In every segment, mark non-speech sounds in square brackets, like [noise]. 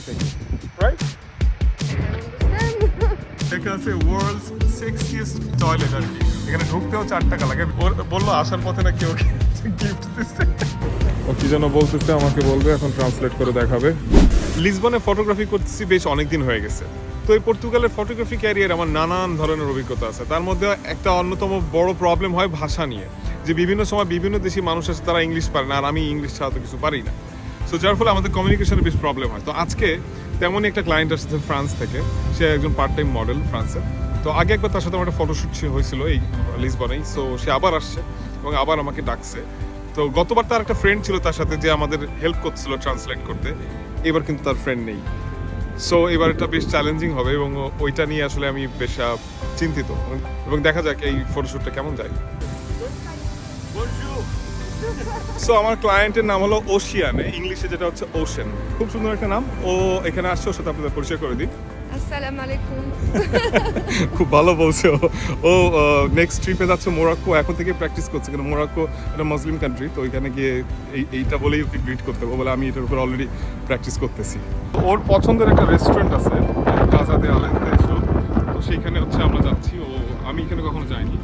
Think? Right? এটা আছে world's সেক্সিয়েস্ট toilet আর কি এখানে ঢুকতেও চার টাকা লাগে। বলল আসার পথে নাকি ওকে গিফট দিচ্ছে ও কি যেন বলতেছে আমাকে বলবে এখন ট্রান্সলেট করে দেখাবে। লিসবনে ফটোগ্রাফি করতেছি বেশ অনেক দিন হয়ে গেছে। তো এই পর্তুগালের ফটোগ্রাফি ক্যারিয়ার আমার নানান ধরনের অভিজ্ঞতা আছে। তার মধ্যে একটা অন্যতম বড় প্রবলেম হয় ভাষা নিয়ে। যে বিভিন্ন সময় বিভিন্ন দেশি মানুষ আছে তারা ইংলিশ পারে না আর আমি ইংলিশ ছাড়া তো কিছু পারি না। সো যার ফলে আমাদের কমিউনিকেশনে বেশ প্রবলেম হয়। তো আজকে তেমনই একটা ক্লায়েন্ট আসছে ফ্রান্স থেকে। সে একজন পার্ট টাইম মডেল ফ্রান্সের তো আগে একবার তার সাথে আমার একটা ফটোশ্যুট হয়েছিল এই লিসবনেই সো সে আবার আসছে এবং আবার আমাকে ডাকছে। তো গতবার তার একটা ফ্রেন্ড ছিল তার সাথে যে আমাদের হেল্প করছিল ট্রান্সলেট করতে। এবার কিন্তু তার ফ্রেন্ড নেই। সো এবার এটা বেশ চ্যালেঞ্জিং হবে এবং ওইটা নিয়ে আসলে আমি বেশ চিন্তিত। এবং দেখা যাক এই ফটোশ্যুটটা কেমন যায়। সো আমার ক্লায়েন্টের নাম হলো ওশিয়ান ইংলিশে যেটা হচ্ছে ওশেন খুব সুন্দর একটা নাম। ও এখানে আসছে ওর সাথে আপনাদের পরিচয় করে দিই। আসসালামু আলাইকুম। [laughs] খুব ভালো বলছে ও। নেক্সট ট্রিপে যাচ্ছে মোরাক্কো এখন থেকে প্র্যাকটিস করছে। কিন্তু মোরাক্কো একটা মুসলিম কান্ট্রি তো ওইখানে গিয়ে এই এইটা বলেই ওকে গ্রিট করতে হবে। বলে আমি এটার উপর অলরেডি প্র্যাকটিস করতেছি। ওর পছন্দের একটা রেস্টুরেন্ট আছে প্লাজাতে আলেন্দেশো তো সেইখানে হচ্ছে আমরা যাচ্ছি। ও আমি এখানে কখনো যাইনি।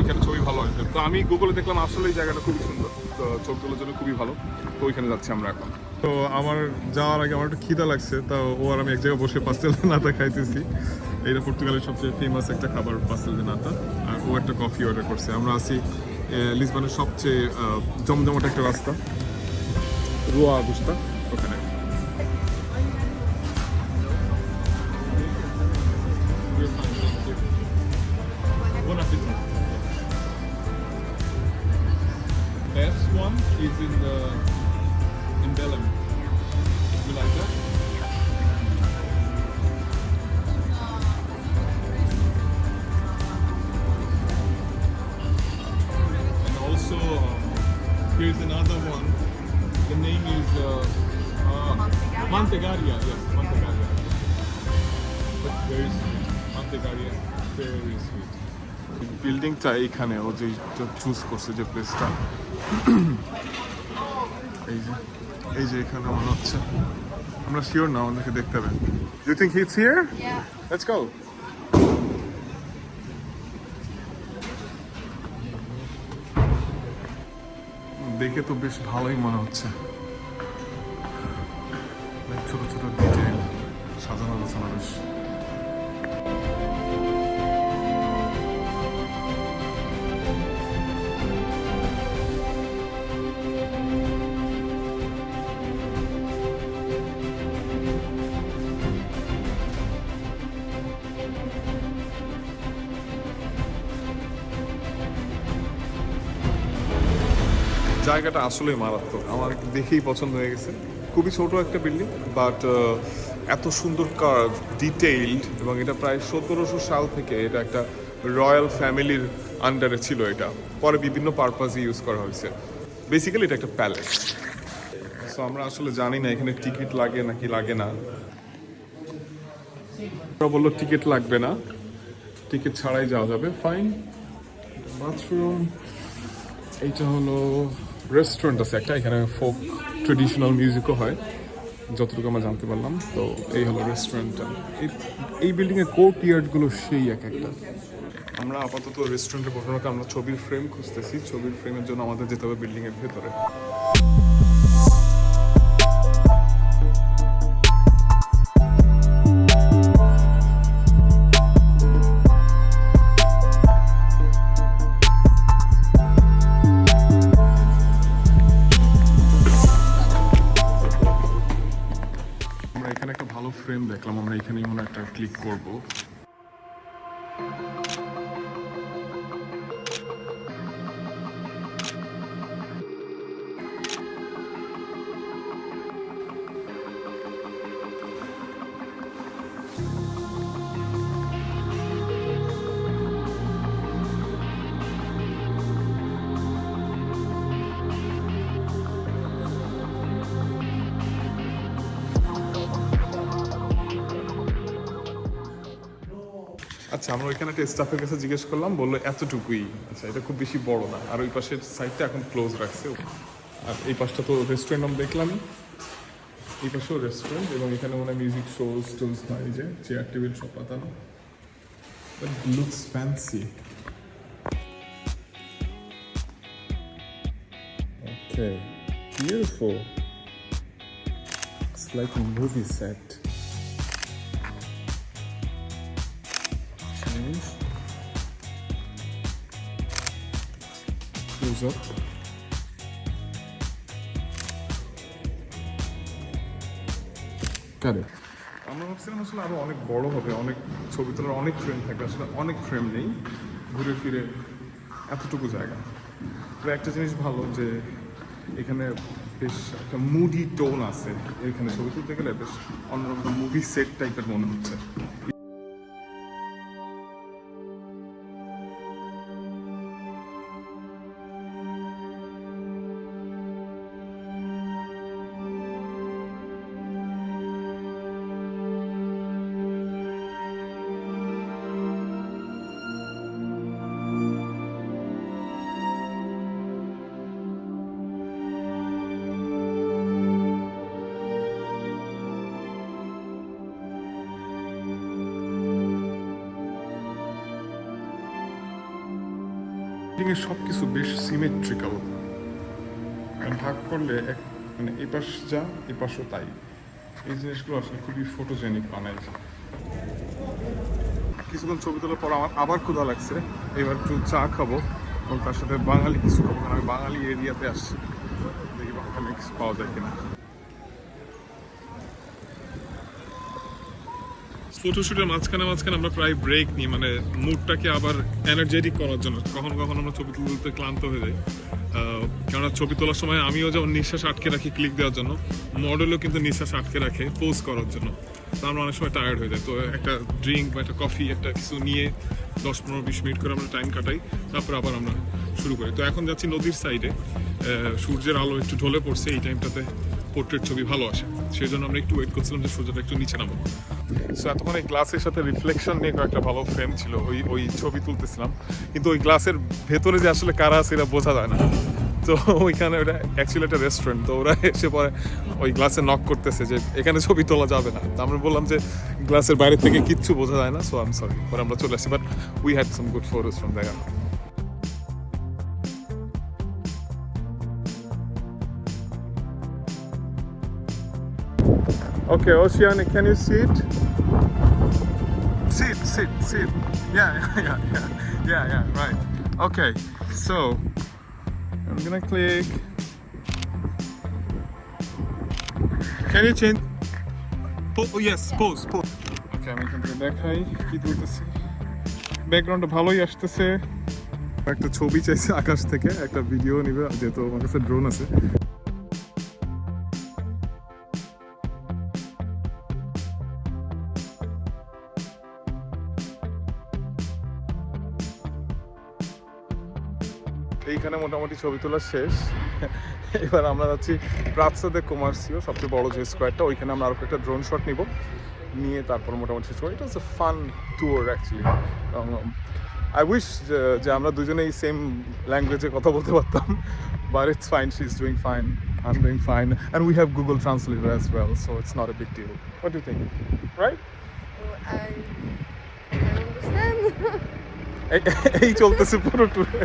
এখানে ছবি ভালো হয় তো আমি গুগলে দেখলাম আসলে এই জায়গাটা খুবই সুন্দর। তো ছবি তোলার জন্য খুবই ভালো। তো ওইখানে যাচ্ছি আমরা এখন। তো আমার যাওয়ার আগে আমার একটু খিদা লাগছে, তা ও আর আমি এক জায়গায় বসে পাস্তেল নাতা খাইতেছি। এইটা পর্তুগালের সবচেয়ে ফেমাস একটা খাবার পাস্তেল নাতা। আর ও একটা কফি অর্ডার করছে। আমরা আছি লিসবনের সবচেয়ে জমজমাট একটা রাস্তা, রুয়া আগুস্তা one is in the in Belém. You like that? And also um, here's another one. The name is uh, uh, Mantegaria. Yes, Mantegaria. But very sweet. Mantegaria, very sweet. বিল্ডিংটা এইখানে ও যে চুজ করছে যে প্লেসটা এই যে এই যে এখানে মনে হচ্ছে। আমরা শিওর না আমাদেরকে দেখতে হবে। You think hits here let's go দেখে তো বেশ ভালোই মনে হচ্ছে। ছোট ছোট ডিটেল সাজানো গোছানো বেশ জায়গাটা আসলেই মারাত্মক। আমার দেখেই পছন্দ হয়ে গেছে। খুবই ছোট একটা বিল্ডিং বাট এত সুন্দর কার্ভ ডিটেইলড এবং এটা প্রায় সতেরোশো সাল থেকে এটা একটা রয়্যাল ফ্যামিলির আন্ডারে ছিল এটা। পরে বিভিন্ন পারপাসে ইউজ করা হয়েছে। বেসিক্যালি এটা একটা প্যালেস সো আমরা আসলে জানি না এখানে টিকিট লাগে নাকি লাগে না। ওরা বলল টিকিট লাগবে না। টিকিট ছাড়াই যাওয়া যাবে। ফাইন বাথরুম এইটা হলো রেস্টুরেন্ট আছে একটা, এখানে ফোক ট্রেডিশনাল মিউজিকও হয়, যতটুকু আমরা জানতে পারলাম। তো এই হলো রেস্টুরেন্টটা এই বিল্ডিংয়ের কোর্ট ইয়ার্ডগুলো সেই এক একটা। আমরা আপাতত রেস্টুরেন্টে বসানোকে আমরা ছবির ফ্রেম খুঁজতেছি। ছবির ফ্রেমের জন্য আমাদের যেতে হবে বিল্ডিংয়ের ভেতরে। you আচ্ছা আমরা ওইখানে একটা স্টাফের কাছে জিজ্ঞেস করলাম বলল এতটুকুই। আচ্ছা এটা খুব বেশি বড় না। আর ওই পাশের সাইডটা এখন ক্লোজ রাখছে। আর এই পাশটা তো রেস্টুরেন্ট আমি দেখলামই। এই পাশেও রেস্টুরেন্ট এবং এখানে মনে হয় মিউজিক শোজ টোজ হয় যে চেয়ার টেবিল সব পাতানো। But looks fancy Okay, beautiful. It's like a movie set. Change. Close up. It. আমরা ভাবছিলাম আসলে আরও অনেক বড় হবে, অনেক ছবি তোলার অনেক ফ্রেম থাকবে, আসলে অনেক ফ্রেম নেই, ঘুরে ফিরে এতটুকু জায়গা তবে একটা জিনিস ভালো যে এখানে বেশ একটা মুডি টোন আছে, এখানে ছবি তুলতে গেলে বেশ অন্যরকম মুভি সেট টাইপের মনে হচ্ছে বিল্ডিংয়ের সব কিছু বেশ সিমেট্রিক্যাল ভাগ করলে এক মানে এ পাশ যা, এ পাশও তাই। এই জিনিসগুলো আসলে খুবই ফটোজেনিক বানায়। কিছুক্ষণ ছবি তোলার পর আমার আবার ক্ষুধা লাগছে। এবার একটু চা খাব এবং তার সাথে বাঙালি কিছু খাব, কারণ আমি বাঙালি এরিয়াতে আসছি। দেখি বাঙালি কিছু পাওয়া যায় কিনা। ফটোশুটের মাঝখানে মাঝখানে আমরা প্রায় ব্রেক নিই মানে মুডটাকে আবার এনার্জেটিক করার জন্য। কখনো কখনো আমরা ছবি তুলতে ক্লান্ত হয়ে যাই। কেননা ছবি তোলার সময় আমিও যেমন নিঃশ্বাস আটকে রাখি ক্লিক দেওয়ার জন্য মডেলও কিন্তু নিঃশ্বাস আটকে রাখে পোজ করার জন্য। তো আমরা অনেক সময় টায়ার্ড হয়ে যাই। তো একটা ড্রিঙ্ক বা একটা কফি একটা কিছু নিয়ে দশ পনেরো বিশ মিনিট করে আমরা টাইম কাটাই, তারপর আবার আমরা শুরু করি। তো এখন যাচ্ছি নদীর সাইডে সূর্যের আলো একটু ঢলে পড়ছে এই টাইমটাতে পোর্ট্রেট ছবি ভালো আসে। সেই জন্য আমরা একটু ওয়েট করছিলাম যে সূর্যটা একটু নিচে নামো সো এতক্ষণ এই গ্লাসের সাথে রিফ্লেকশন নিয়ে একটা ভালো ফ্রেম ছিল। ওই ওই ছবি তুলতেছিলাম। কিন্তু ওই গ্লাসের ভেতরে যে আসলে কারা আছে এটা বোঝা যায় না। তো ওইখানে ওটা অ্যাকচুয়ালি একটা রেস্টুরেন্ট তো ওরা এসে পরে ওই গ্লাসে নক করতেছে যে, এখানে ছবি তোলা যাবে না। তো আমরা বললাম যে, গ্লাসের বাইরে থেকে কিচ্ছু বোঝা যায় না সো আই এম সরি পরে আমরা চলে আসি। But we had some good photos from দেখা Okay, Oceania, can you sit? Sit, sit, sit. Yeah, yeah, yeah, yeah, yeah, yeah, right. Okay, so I'm gonna click. Can you change? Po- oh, yes, pose, pose. Okay, আমি এখান থেকে দেখাই কি তুলতেছি ব্যাকগ্রাউন্ডটা ভালোই আসতেছে একটা ছবি চাইছে আকাশ থেকে একটা ভিডিও নিবে যেহেতু আমার কাছে ড্রোন আছে এইখানে মোটামুটি ছবি তোলা শেষ। [laughs] এবার আমরা যাচ্ছি প্রাতসাদে কমার্সিও সবচেয়ে বড় যে স্কোয়ারটা ওইখানে আমরা আরও একটা ড্রোন শট নিব। নিয়ে তারপর মোটামুটি শেষ করব। এটা হচ্ছে fun tour actually I wish যে আমরা দুজনেই সেম ল্যাঙ্গুয়েজে কথা বলতে পারতাম but it's fine she is doing fine I am doing fine and we have Google translator as well so it's not a big deal what you think right. এই চলতেছে পুরো ট্যুরে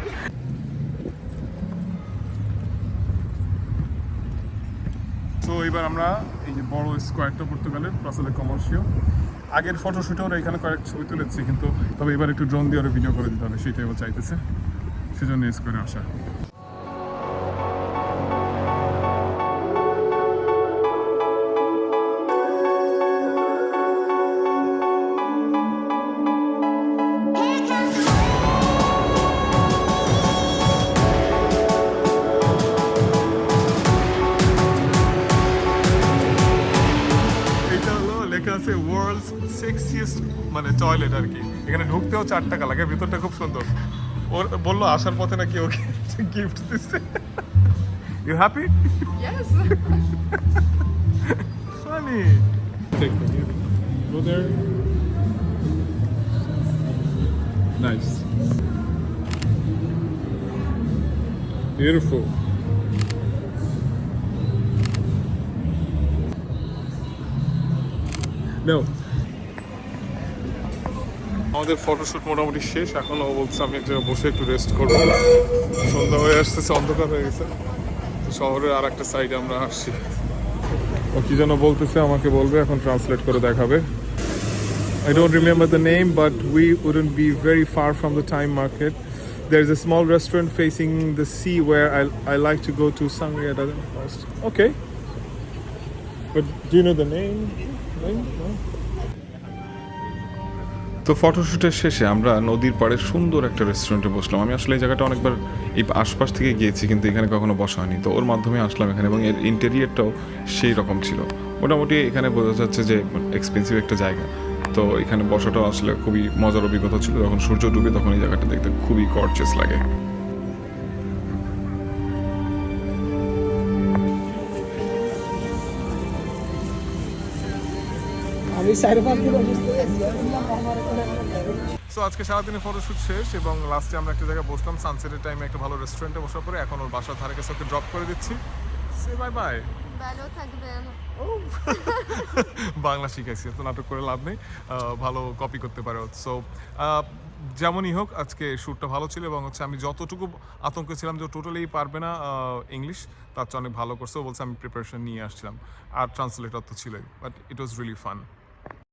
এবার আমরা এই যে বড় স্কোয়ারটা পর্তুগালের প্রাসাদে কমার্শিয়াল আগের ফটোশুটে ওরা এখানে কয়েক ছবি তুলেছি, কিন্তু তবে এবার একটু ড্রোন দিয়ে ওরা ভিডিও করে দিতে হবে, সেটাই ও চাইতেছে। সেজন্য স্কোয়ারে আসা। মানে টয়লেট আর কি এখানে ঢুকতেও চার টাকা লাগে ভিতরটা খুব সুন্দর ওর বলল আসার পথে নাকি ওকে গিফট দিচ্ছে you happy. Funny Take from. Go there. Nice. Beautiful. No. আমাদের ফটোশুট মোটামুটি শেষ এখন ও বলছে আমি এক জায়গায় বসে একটু রেস্ট করব সন্ধ্যা হয়ে আসতেছে অন্ধকার হয়ে গেছে তো শহরের আর একটা সাইডে আমরা আসছি ও কি যেন বলতেছে আমাকে বলবে এখন ট্রান্সলেট করে দেখাবে I don't remember the name, but we wouldn't be very far from the time market. There's a small restaurant facing the sea where I, I like to go to Sangria. Okay. But do you know the name? name? No? তো ফটোশ্যুটের শেষে আমরা নদীর পাড়ে সুন্দর একটা রেস্টুরেন্টে বসলাম। আমি আসলে এই জায়গাটা অনেকবার এই আশপাশ থেকে গিয়েছি, কিন্তু এখানে কখনো বসা হয়নি। তো ওর মাধ্যমে আসলাম এখানে এবং এর ইন্টেরিয়ারটাও সেই রকম ছিল। মোটামুটি এখানে বোঝা যাচ্ছে যে এক্সপেন্সিভ একটা জায়গা। তো এখানে বসাটাও আসলে খুবই মজার অভিজ্ঞতা ছিল। যখন সূর্য ডুবে তখন এই জায়গাটা দেখতে খুবই গর্জিয়াস লাগে। আমি সাইড পাশ দিয়ে অসুস্থ। সো আজকে সারাদিনে ফটোশুট শেষ এবং লাস্টে আমরা একটা জায়গায় বসলাম সানসেটের টাইমে একটা ভালো রেস্টুরেন্টে বসার পরে এখন ওর বাসার ধারে কাছে ওকে ড্রপ করে দিচ্ছি। সে বাই বাই ভালো থাকবেন। [laughs] বাংলা শিখাইছি তো নাটক করে লাভ নেই। ভালো কপি করতে পারো সো যেমনই হোক আজকে শ্যুটটা ভালো ছিল এবং হচ্ছে আমি যতটুকু আতঙ্কে ছিলাম যে টোটালি পারবে না ইংলিশ তার চেয়ে অনেক ভালো করছে। ও বলছে আমি প্রিপারেশন নিয়ে আসছিলাম। আর ট্রান্সলেটর তো ছিলই but it was really fun